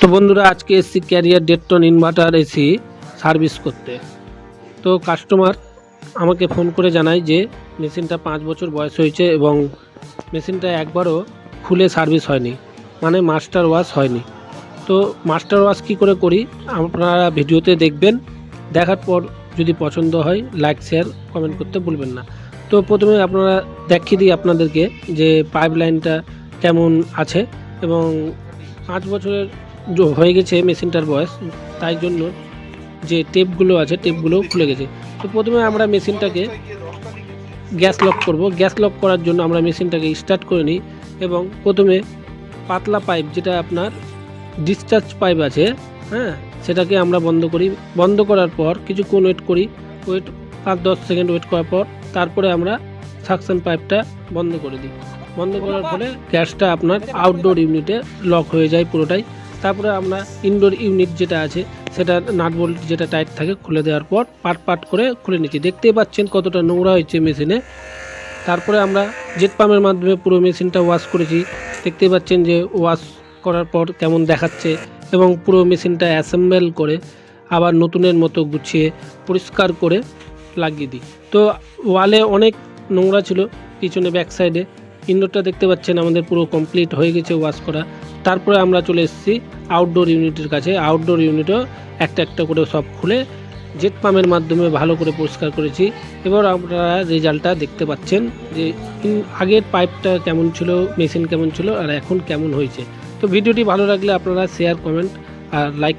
তো বন্ধুরা, আজকে এসছি ক্যারিয়ার ডেটটন ইনভার্টার এসি সার্ভিস করতে। তো কাস্টমার আমাকে ফোন করে জানায় যে, মেশিনটা পাঁচ বছর বয়স হয়েছে এবং মেশিনটা একবারও খুলে সার্ভিস হয়নি মানে মাস্টার ওয়াশ হয়নি। তো মাস্টার ওয়াশ কী করে করি, আপনারা ভিডিওতে দেখবেন। দেখার পর যদি পছন্দ হয় লাইক শেয়ার কমেন্ট করতে ভুলবেন না। তো প্রথমে আপনারা দেখিয়ে দিই আপনাদেরকে যে পাইপ লাইনটা কেমন আছে এবং পাঁচ বছরের হয়ে গেছে মেশিনটার বয়স তাই জন্য যে টেপগুলো আছে টেপগুলো খুলে গেছে। তো প্রথমে আমরা মেশিনটাকে গ্যাস লক করব। গ্যাস লক করার জন্য আমরা মেশিনটাকে স্টার্ট করে নিই এবং প্রথমে পাতলা পাইপ যেটা আপনার ডিসচার্জ পাইপ আছে হ্যাঁ সেটাকে আমরা বন্ধ করি। বন্ধ করার পর কিছুক্ষণ ওয়েট করি। ওয়েট পাঁচ দশ সেকেন্ড ওয়েট করার পর তারপরে আমরা সাকশন পাইপটা বন্ধ করে দিই। বন্ধ করার ফলে গ্যাসটা আপনার আউটডোর ইউনিটে লক হয়ে যায় পুরোটাই। তারপরে আমরা ইনডোর ইউনিট যেটা আছে, সেটা নাট বোল্ট যেটা টাইট থাকে, খুলে দেওয়ার পর পাট পাট করে খুলে নিচ্ছি। দেখতেই পাচ্ছেন কতটা নোংরা হয়েছে মেশিনে তারপরে আমরা জেট পাম্পের মাধ্যমে পুরো মেশিনটা ওয়াশ করেছি। দেখতেই পাচ্ছেন যে ওয়াশ করার পর কেমন দেখাচ্ছে এবং পুরো মেশিনটা অ্যাসেম্বল করে আবার নতুনের মতো গুছিয়ে পরিষ্কার করে লাগিয়ে দিই। তো ওয়ালে অনেক নোংরা ছিল, পিছনে ব্যাক সাইডে ইনডোরটা দেখতে পাচ্ছেন, আমাদের পুরো কমপ্লিট হয়ে গেছে ওয়াশ করা। তারপরে আমরা চলে এসেছি আউটডোর ইউনিটের কাছে। আউটডোর ইউনিটও একটা একটা করে সব খুলে জেট পাম্পের মাধ্যমে ভালো করে পরিষ্কার করেছি। এবার আপনারা রেজাল্টটা দেখতে পাচ্ছেন যে আগের পাইপটা কেমন ছিল মেশিন কেমন ছিল, আর এখন কেমন হয়েছে। তো ভিডিওটি ভালো লাগলে আপনারা শেয়ার কমেন্ট আর লাইক